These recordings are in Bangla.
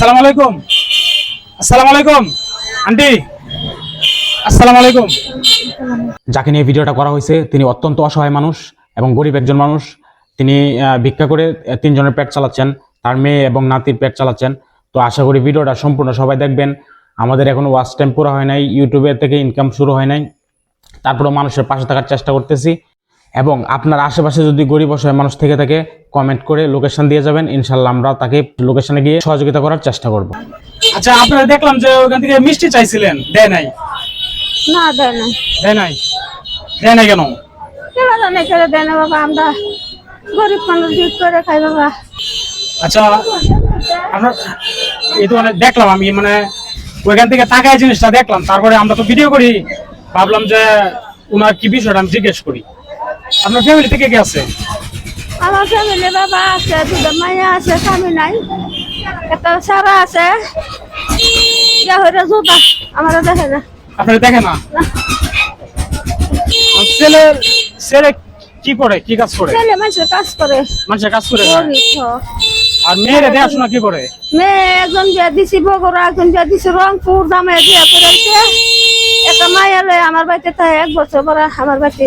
আসসালামু আলাইকুম। আসসালামু আলাইকুম। আন্টি, আসসালামু আলাইকুম। যাকে নিয়ে ভিডিওটা করা হয়েছে, তিনি অত্যন্ত অসহায় মানুষ এবং গরিব একজন মানুষ। তিনি ভিক্ষা করে তিনজনের পেট চালাচ্ছেন, তার মেয়ে এবং নাতির পেট চালাচ্ছেন। তো আশা করি ভিডিওটা সম্পূর্ণ সবাই দেখবেন। আমাদের এখন ওয়াচ টাইম পুরো হয় নাই ইউটিউবের থেকে ইনকাম শুরু হয় নাই। তারপরেও মানুষের পাশে থাকার চেষ্টা করতেছি। এবং আপনার আশেপাশে যদি গরিব অসহায় মানুষ থেকে থাকে কমেন্ট করে লোকেশন দিয়ে যাবেন। ইনশাল্লাহ আমরা তাকে লোকেশনে গিয়ে সহযোগিতা করার চেষ্টা করব। আচ্ছা আপনারা দেখলাম যে ওখান থেকে মিষ্টি চাইছিলেন। দেয় নাই? না দেয় না দেয় নাই? দেয় নাই কেন? কেন জানে কেন দেয় না বাবা আমরা গরিব মানুষ ভিড় করে খাই বাবা। আচ্ছা আমরা এই তো মানে দেখলাম আমি মানে ওইখান থেকে টাকায় জিনিসটা দেখলাম। তারপরে আমরা তো ভিডিও করি। ভাবলাম যে ওনার কি বিষয়টা আমি জিজ্ঞেস করি। আপনার ফ্যামিলি থেকে কে আছে? আমার ফ্যামিলি বাবা আছে দুটো মাইয়া আছে স্বামী নাই। একটা সারা আছে। জোতা আমার দেখে না আপনারা দেখে না? ছেলে ছেলে কি করে? কি কাজ করে? ছেলে মানুষের কাজ করে। মানুষের কাজ করে। আর মেয়েরা দেখাশোনা কি করে? মেয়ে একজন বিয়া দিছি বগুড়া একজন বিয়া দিছি রংপুর দামে বিয়া করেছে একটা মাইয়া লয় আমার বাড়িতে তাই এক বছর পরে আমার বাড়িতে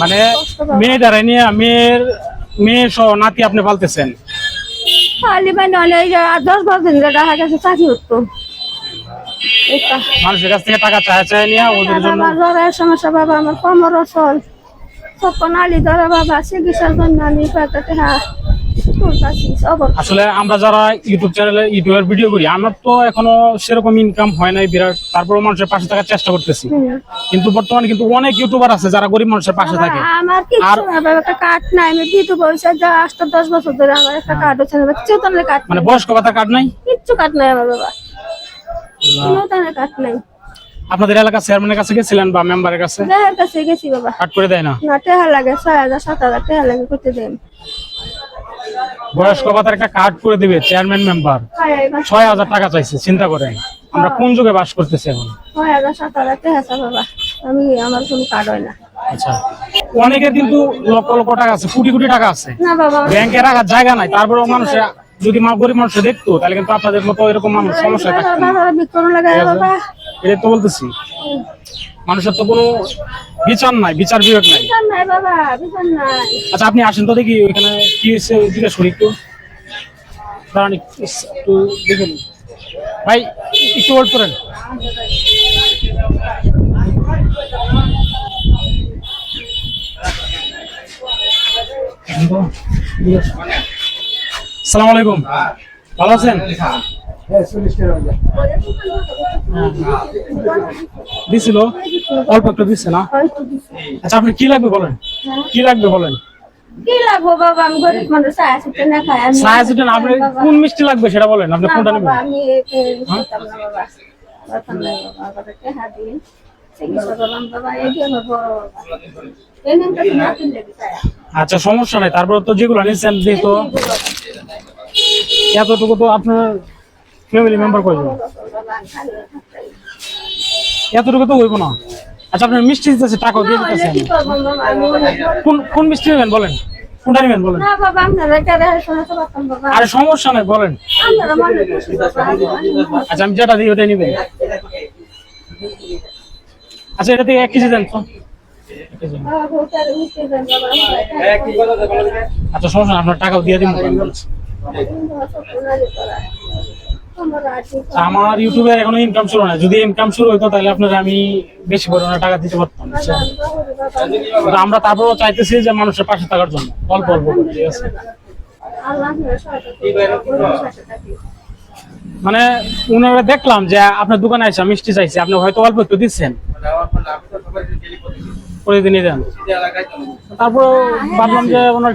মানে মেয়ে দাঁড়ায় নিয়ে মেয়ের মেয়ে সহ নাতি আপনি পালতেছেন? মানে দশ বারো দিন দেখা গেছে চাকরি উঠতো এটা। মানুষের কাছ থেকে টাকা চায় চায় নিয়ে ওদের জন্য। আমার জ্বরের সমস্যা বাবা আমার কোমর অসল। সব নালি ধরে বাবা চিকিৎসার জন্য হ্যাঁ। সবর আসলে আমরা যারা ইউটিউব চ্যানেলে ইউটিউবের ভিডিও করি আমার তো এখনও সেরকম ইনকাম হয় নাই বিরাট। তারপরে মানুষের পাশে থাকার চেষ্টা করতেছি। কিন্তু বর্তমানে কিন্তু অনেক ইউটিউবার আছে যারা গরিব মানুষের পাশে থাকে। আমার আর- একটা কাঠ নাই। আমি বিধু বয়সে যা আটটা দশ বছর ধরে আমার একটা কাঠ হচ্ছে না কিছু তাহলে কাঠ মানে বয়স্ক ভাতা কার্ড নাই? কিচ্ছু কাঠ নাই আমার বাবা। কোনো কাঠ নাই। আপনাদের এলাকা চেয়ারম্যানের কাছে গেছিলেন বা মেম্বারের কাছে? কাছে গেছি বাবা। কাট করে দেয় না? না টেহা লাগে ছয় হাজার সাত হাজার টেহা লাগে করতে দেন বয়স্ক ভাতার একটা কার্ড করে দিবে চেয়ারম্যান মেম্বার ছয় হাজার টাকা চাইছে চিন্তা করেন। আমরা কোন যুগে বাস করতেছি এখন? ছয় হাজার সাত হাজার বাবা। আমি আমার কোনো কার্ড হয় না। আচ্ছা। অনেকের কিন্তু লক্ষ লক্ষ টাকা আছে কোটি কোটি টাকা আছে। ব্যাংকে রাখার জায়গা নাই মানুষে যদি মা গরিব মানুষ দেখতো তাহলে কিন্তু আপনাদের মতো এরকম মানুষ সমস্যা থাকতো। এটা তো বলতেছি। মানুষের তো কোনো বিচার নাই বিচার বিবেক নাই। আচ্ছা আপনি আসেন তো দেখি ওইখানে কি হয়েছে জিজ্ঞেস করি একটু। দাঁড়ান একটু একটু দেখুন ভাই একটু ওয়েট করেন। সালাম আলাইকুম। ভালো আছেন? দিছিল? অল্প একটু দিচ্ছে না? আচ্ছা আপনি কি লাগবে বলেন? কি লাগবে বলেন? কি লাগবো বাবা? আমি গরিব মানুষ চায় আসতে না খাই আমি সাহায্য দেন আপনি কোন মিষ্টি লাগবে সেটা বলেন আপনি কোনটা নেবেন? আমি খেতাম না বাবা। খেতাম না বাবা আমার টেহা দিন চিকিৎসা করলাম বাবা এই যে আমার বড় বাবা। এই নামটা তো না কিনলে চায় আচ্ছা সমস্যা নাই তারপর তো যেগুলো নিচ্ছেন যেহেতু এতটুকু তো আপনার ফ্যামিলি মেম্বার কয়জন এতটুকু তো হইব না। আচ্ছা আপনার মিষ্টি দিতেছে টাকাও দিয়ে গরিব। কোন কোন মিষ্টি নেবেন বলেন? কোনটা নেবেন বলেন? আরে সমস্যা নাই বলেন। মনে আচ্ছা আমি যেটা দিই ওটাই নিবেন। আচ্ছা এটা থেকে এক কেজি দেন তো। আমার আচ্ছা সমস্যা আপনার টাকাও দিয়ে দিন আমার ইউটিউবে এখনও ইনকাম শুরু হয় যদি ইনকাম শুরু হতো তাহলে আপনার আমি বেশি পরিমাণে টাকা দিতে পারতাম? আমরা তারপরেও চাইতেছি যে মানুষের পাশে থাকার জন্য, অল্প অল্প ঠিক আছে? মানে উনারা দেখলাম যে আপনার দোকানে আছে মিষ্টি চাইছে, আপনি হয়তো অল্প একটু দিচ্ছেন। প্রতিদিনই দেন। তারপর ভাবলাম যে ওনার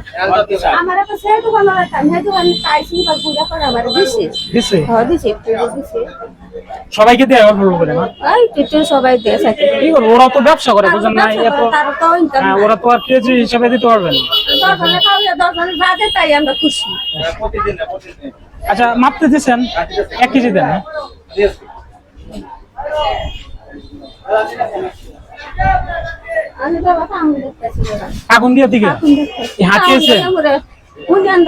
হ্যাঁ দিছি পূজা দিছি। সবাইকে দেয় অল্প অল্প করে না? সবাই দিয়ে থাকে কি করব ওরা তো ব্যবসা করে বুঝেন না হ্যাঁ, ওরা তো আর কেজি হিসাবে দিতে পারবে না। দশজনে খাওয়া দশজনে বাদে তাই আমরা খুশি। আচ্ছা মাপতে দিচ্ছেন এক কেজি দেন হ্যাঁ? আমি বাবা কাম দেখতেছি বাবা আগুন দিয়ে দিকে? হাঁটিয়েছে কাম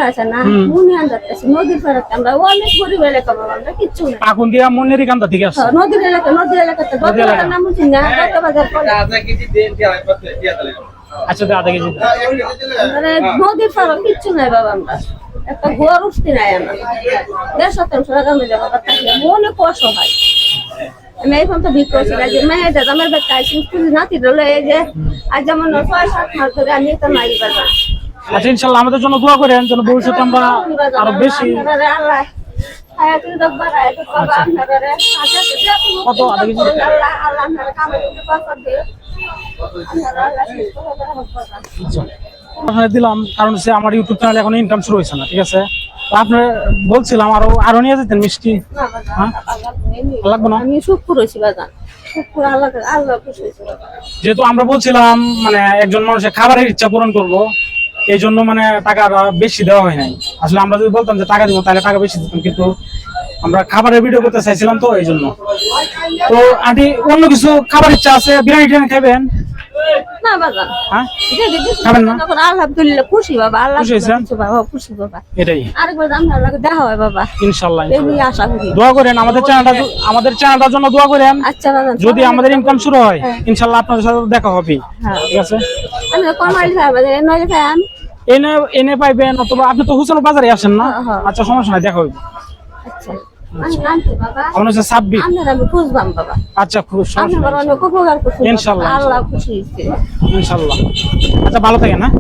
আছে? না হুম। মুনিয়ান্দা আছে নদীর পাড়ে আমরা অনেক গরিব এলাকা বাবা আমরা কিচ্ছু না এখন দিয়া মনেরই কান্দা আসছে। হ্যাঁ, নদীর এলাকা নদীর এলাকাতে পড়ে আচ্ছা আধা কেজি। মানে নদীর পাড়ে কিচ্ছু নাই বাবা আমরা। একটা ঘর উঠতে নাই আমার। দেড় শতাংশ টাকা মিলে বাবা থাকলে মনে কষ্ট হয়। আমি এই পর্যন্ত বিক্রি করছি না যে মেয়েটা আমার বেটা আইসি স্কুল নাতি রলে এই যে আজ যেমন ছয় সাত মাস ধরে আমি তো নাই বাবা আচ্ছা ইনশাল্লাহ আমাদের জন্য দোয়া করেন যেন ভবিষ্যতে আমরা আরও বেশি কত আধা কেজি? আচ্ছা। আপনাকে দিলাম কারণ সে আমার ইউটিউব চ্যানেলে এখন ইনকাম শুরু হয়েছে না ঠিক আছে আপনার বলছিলাম আরও আরও নিয়ে যেতেন মিষ্টি। হ্যাঁ? লাগবে না? আমি শুক্র হয়েছি বাজান। যেহেতু আমরা বলছিলাম মানে একজন মানুষের খাবারের ইচ্ছা পূরণ করব এই জন্য মানে টাকা বেশি দেওয়া হয় নাই। আসলে আমরা যদি বলতাম যে টাকা দিব তাহলে টাকা বেশি দিতাম কিন্তু আমরা খাবারের ভিডিও করতে চাইছিলাম তো এই জন্য। তো আন্টি অন্য কিছু খাবার ইচ্ছা আছে? বিরিয়ানি টিরিয়ানি খাবেন না বাজান হ্যাঁ? খাবেন না? তখন আলহামদুলিল্লাহ খুশি বাবা আল্লাহ খুশি হয়েছেন? বাবা খুশি বাবা। এটাই। আরেকবার আপনার লাগে দেখা হয় বাবা। ইনশাল্লাহ এমনি আশা করি। দোয়া করেন আমাদের চ্যানেলটা আমাদের চ্যানেলটার জন্য দোয়া করেন। আচ্ছা বাজান যদি আমাদের ইনকাম শুরু হয় ইনশাল্লাহ আপনাদের সাথে দেখা হবে। হ্যাঁ। ঠিক আছে? আমি কমাইল খাই নয় খাই এনে এনে পাইবেন অথবা আপনি তো হুসেন বাজারে আসেন না? হ্যাঁ, হ্যাঁ। আচ্ছা সমস্যা নাই দেখা হবে আচ্ছা। আপনার হচ্ছে ছাব্বিশ। আপনার আমি আচ্ছা খুব। ইনশাল্লাহ, আল্লাহ খুশি হয়েছে। ইনশাল্লাহ। আচ্ছা ভালো থাকে হ্যাঁ?